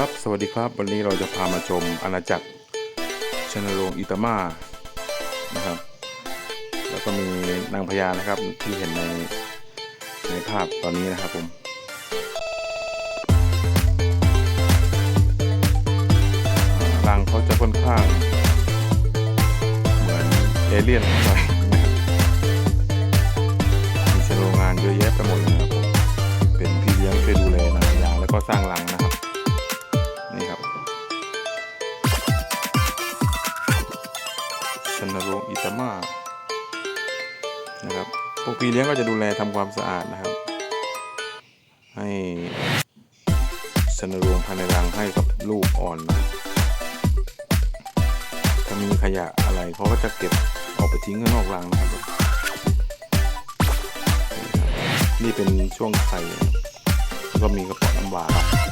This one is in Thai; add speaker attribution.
Speaker 1: ครับ สวัสดีครับ วันนี้เราจะพามาชมอาณาจักรชนโรงอิตามานะครับ แล้วก็มีนางพญานะครับที่เห็นในในภาพตอนนี้นะครับผมรังเขาจะค่อนข้าง เหมือนเอเลี่ยนหน่อยนะครับมีชนโรงงานเยอะแยะไปหมดเลยนะครับ เป็นพี่เลี้ยงช่วยดูแลนางพญาแล้วก็สร้างรังนะครับ ชนโรงอิตามานะครับพวกพี่เลี้ยงก็จะดูแลทำความสะอาดนะครับ ให้ชนโรงภายในรังให้กับลูกอ่อนนะถ้ามีขยะอะไรเขาก็จะเก็บออกไปทิ้งข้างนอกรังนะครับ นี่เป็นช่วงไข่แล้วก็มีกระป๋องน้ำหวานครับ